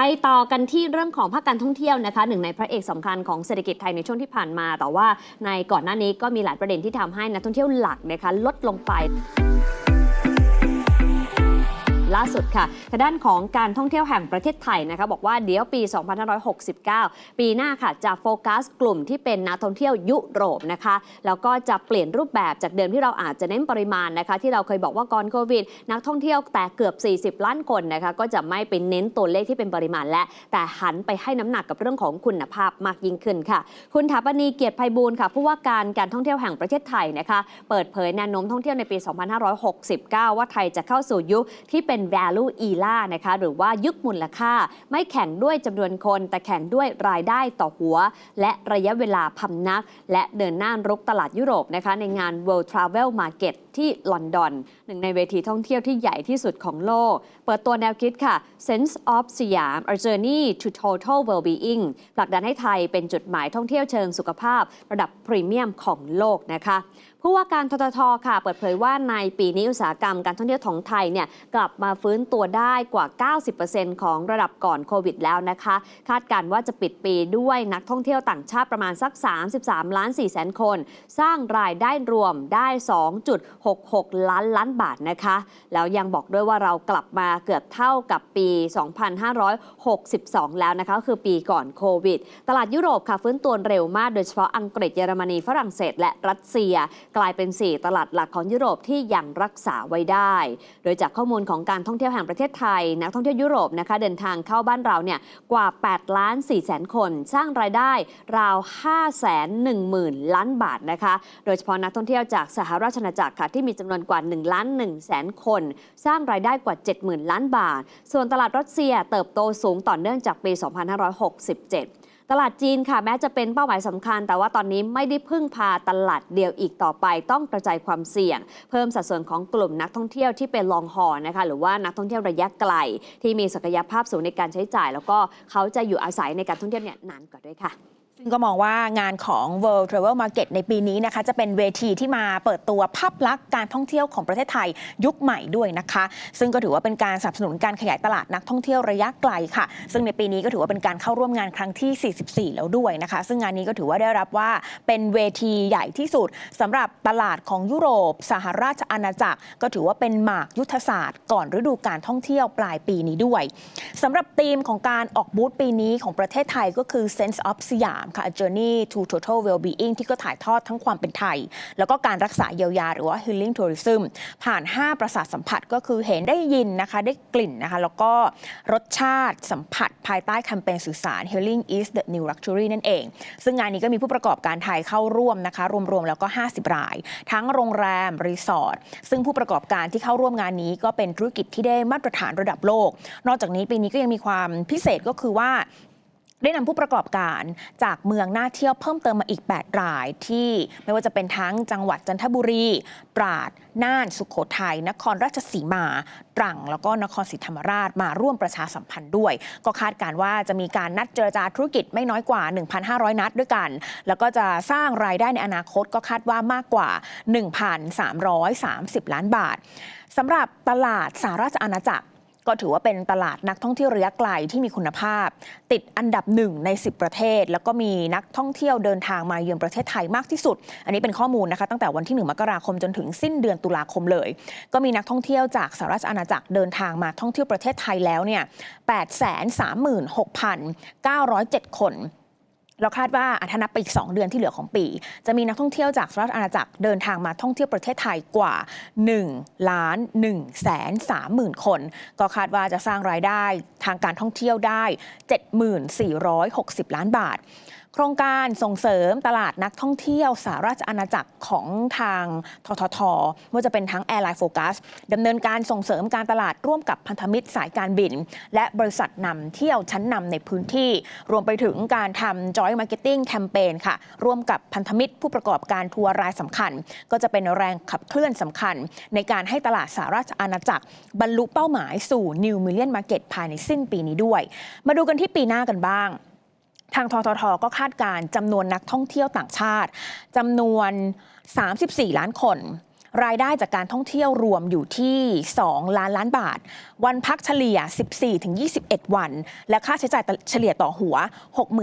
ไปต่อกันที่เรื่องของภาคการท่องเที่ยวนะคะหนึ่งในพระเอกสำคัญของเศรษฐกิจไทยในช่วงที่ผ่านมา แต่ว่าในก่อนหน้านี้ก็มีหลายประเด็นที่ทำให้นักท่องเที่ยวหลักนะคะลดลงไป สุดค่ะทางด้านของการท่องเที่ยวแห่งประเทศไทยนะคะบอกว่าเดี๋ยวปี 2569 ปีหน้าค่ะจะโฟกัสกลุ่มที่เป็นนักท่องเที่ยวยุโรปนะคะแล้วก็จะเปลี่ยนรูปแบบจากเดิมที่เราอาจจะเน้นปริมาณนะคะ ที่เราเคยบอกว่าก่อนโควิด นักท่องเที่ยวแต่เกือบ 40 ล้านคนนะคะก็จะไม่เป็นเน้นตัวเลขที่เป็นปริมาณและ แต่หันไปให้น้ำหนักกับเรื่องของคุณภาพมากยิ่งขึ้นค่ะ คุณถาปณีเกียรติไพบูลย์ค่ะผู้ว่าการการท่องเที่ยวแห่งประเทศไทยนะคะ เปิดเผยแนวโน้มท่องเที่ยวในปี 2569 ว่าไทยจะเข้าสู่ยุคที่เป็น value era นะคะหรือว่ายุคมูลค่า ไม่แข่งด้วยจำนวนคน แต่แข่งด้วยรายได้ต่อหัว และระยะเวลาพำนัก และเดินหน้ารุกตลาดยุโรปนะคะในงาน World Travel Market ที่ลอนดอนหนึ่งในเวทีท่องเที่ยวที่ใหญ่ที่สุดของโลก เปิดตัวแนวคิดค่ะ Sense of สยาม A Journey to Total Wellbeing ผลักดันให้ไทยเป็นจุดหมายท่องเที่ยวเชิงสุขภาพ ระดับพรีเมียมของโลกนะคะผู้ว่าการทททค่ะ เปิดเผยว่าในปีนี้อุตสาหกรรมการท่องเที่ยวของไทยเนี่ยกลับมาฟื้นตัวได้กว่า 90%ของระดับก่อนโควิดแล้วนะคะ คาดการณ์ว่าจะปิดปีด้วยนักท่องเที่ยวต่างชาติประมาณสัก 33 ล้าน4แสนคน สร้างรายได้รวมได้ 2.66 ล้านล้านบาทนะคะ แล้วยังบอกด้วยว่าเรากลับมาเกือบเท่ากับปี 2562 แล้วนะคะ คือปีก่อนโควิด ตลาดยุโรปค่ะฟื้นตัวเร็วมาก โดยเฉพาะอังกฤษเยอรมนีฝรั่งเศส และรัสเซีย กลายเป็น 4 ตลาดหลักของยุโรปที่ยังรักษาไว้ได้ โดยจากข้อมูลของการท่องเที่ยวแห่งประเทศไทย นักท่องเที่ยวยุโรปนะคะเดินทางเข้าบ้านเราเนี่ยกว่า8ล้าน4แสนคน สร้างรายได้ราว5 1 0 0 0 0ล้านบาทนะคะ โดยเฉพาะนักท่องเที่ยวจากสหราชอาณาจักรค่ะที่มีจำนวนกว่า1ล้าน1แสนคน สร้างรายได้กว่า 70,000 ล้านบาท ส่วนตลาดรัสเซียเติบโตสูงต่อเนื่องจากปี 2567 ตลาดจีนค่ะแม้จะเป็นเป้าหมายสำคัญ แต่ว่าตอนนี้ไม่ได้พึ่งพาตลาดเดียวอีกต่อไป ต้องกระจายความเสี่ยง เพิ่มสัดส่วนของกลุ่มนักท่องเที่ยวที่เป็นลองหอนะคะหรือว่านักท่องเที่ยวระยะไกล ที่มีศักยภาพสูงในการใช้จ่าย แล้วก็เขาจะอยู่อาศัยในการท่องเที่ยวเนี่ยนานกว่าด้วยค่ะ ซึ่งก็มองว่างานของ World Travel Market ในปีนี้นะคะ จะเป็นเวทีที่มาเปิดตัวภาพลักษณ์การท่องเที่ยวของประเทศไทยยุคใหม่ด้วยนะคะ ซึ่งก็ถือว่าเป็นการสนับสนุนการขยายตลาดนักท่องเที่ยวระยะไกลค่ะ ซึ่งในปีนี้ก็ถือว่าเป็นการเข้าร่วมงานครั้งที่ 44 แล้วด้วยนะคะ ซึ่งงานนี้ก็ถือว่าได้รับว่าเป็นเวทีใหญ่ที่สุดสำหรับตลาดของยุโรป สหราชอาณาจักร ก็ถือว่าเป็นหมากยุทธศาสตร์ก่อนฤดูการท่องเที่ยวปลายปีนี้ด้วยสำหรับธีมของการออกบูธปีนี้ของประเทศไทยก็คือ Sense of สยามค่ะ A Journey to Total Wellbeing ที่ก็ถ่ายทอดทั้งความเป็นไทย แล้วก็การรักษาเยียวยาหรือว่า Healing Tourism ผ่าน 5 ประสาทสัมผัสก็คือเห็นได้ยินนะคะ ได้กลิ่นนะคะ แล้วก็รสชาติสัมผัสภายใต้แคมเปญสื่อสาร Healing is the new luxury นั่นเอง ซึ่งงานนี้ก็มีผู้ประกอบการไทยเข้าร่วมนะคะ รวมๆแล้วก็ 50 ราย ทั้งโรงแรม รีสอร์ท ซึ่งผู้ประกอบการที่เข้าร่วมงานนี้ก็เป็นธุรกิจที่ได้มาตรฐานระดับโลก นอกจากนี้ปีนี้ก็ยังมีความพิเศษก็คือว่า ได้นำผู้ประกอบการจากเมืองน่าเที่ยวเพิ่มเติมมาอีก 8 รายที่ไม่ว่าจะเป็นทั้งจังหวัดจันทบุรี ตราด น่าน สุขโขทัย นครราชสีมา ตรัง แล้วก็นครศรีธรรมราชมาร่วมประชาสัมพันธ์ด้วย ก็คาดการณ์ว่าจะมีการนัดเจรจาธุรกิจไม่น้อยกว่า 1,500 นัดด้วยกัน แล้วก็จะสร้างรายได้ในอนาคตก็คาดว่ามากกว่า 1,330 ล้านบาทสำหรับตลาดสหราชอาณาจักร ก็ถือว่าเป็นตลาดนักท่องเที่ยวระยะไกลที่มีคุณภาพ ติดอันดับหนึ่งใน 10 ประเทศ แล้วก็มีนักท่องเที่ยวเดินทางมาเยือนประเทศไทยมากที่สุด อันนี้เป็นข้อมูลนะคะ ตั้งแต่วันที่ 1 มกราคมจนถึงสิ้นเดือนตุลาคมเลย ก็มีนักท่องเที่ยวจากสหราชอาณาจักรเดินทางมาท่องเที่ยวประเทศไทยแล้วเนี่ย836,907 คน เราคาดว่าอะถ้านับไปอีก 2 เดือนที่เหลือของปี จะมีนักท่องเที่ยวจากสหรัฐอาณาจักรเดินทางมาท่องเที่ยวประเทศไทยกว่า1ล้าน1แสน3หมื่นคน ก็คาดว่าจะสร้างรายได้ทางการท่องเที่ยวได้ 7460 ล้านบาท ครงการส่งเสริมตลาดนักท่องเที่ยวสหราชอาณาจักรของทางทททว่าจะเป็นทั้ง Airline Focus ดำเนินการส่งเสริมการตลาดร่วมกับพันธมิตรสายการบิน และบริษัทนำเที่ยวชั้นนำในพื้นที่ รวมไปถึงการทำ Joint Marketing Campaign ค่ะ ร่วมกับพันธมิตรผู้ประกอบการทัวร์รายสำคัญ ก็จะเป็นแรงขับเคลื่อนสำคัญ ในการให้ตลาดสหราชอาณาจักร บรรลุเป้าหมายสู่ New Million Market ภายในสิ้นปีนี้ด้วย มาดูกันที่ปีหน้ากันบ้าง ทางทททก็คาดการจำนวนนักท่องเที่ยวต่างชาติจำนวน 34 ล้านคน รายได้จากการท่องเที่ยวรวมอยู่ที่ 2 ล้านล้านบาท วันพักเฉลี่ย 14-21 วัน และค่าใช้จ่ายเฉลี่ยต่อหัว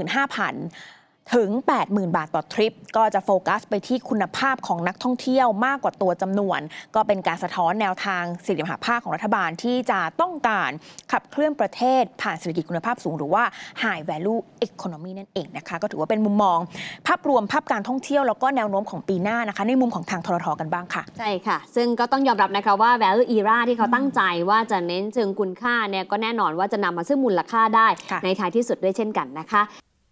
65,000 ถึง 80,000 บาทต่อทริป ก็จะโฟกัสไปที่คุณภาพของนักท่องเที่ยวมากกว่าตัวจำนวน ก็เป็นการสะท้อนแนวทางเศรษฐกิจมหาภาคของรัฐบาลที่จะต้องการขับเคลื่อนประเทศ ผ่านเศรษฐกิจคุณภาพสูงหรือว่า High Value Economy นั่นเองนะคะ ก็ถือว่าเป็นมุมมอง ภาพรวมภาพการท่องเที่ยวแล้วก็แนวโน้มของปีหน้านะคะ ในมุมของทางทรทกันบ้างค่ะ ใช่ค่ะ ซึ่งก็ต้องยอมรับนะคะว่า value era ที่เขาตั้งใจว่าจะเน้นเชิงคุณค่าเนี่ยก็แน่นอนว่าจะนำมาซึ่งมูลค่าได้ค่ะในท้ายที่สุดด้วยเช่นกันนะคะ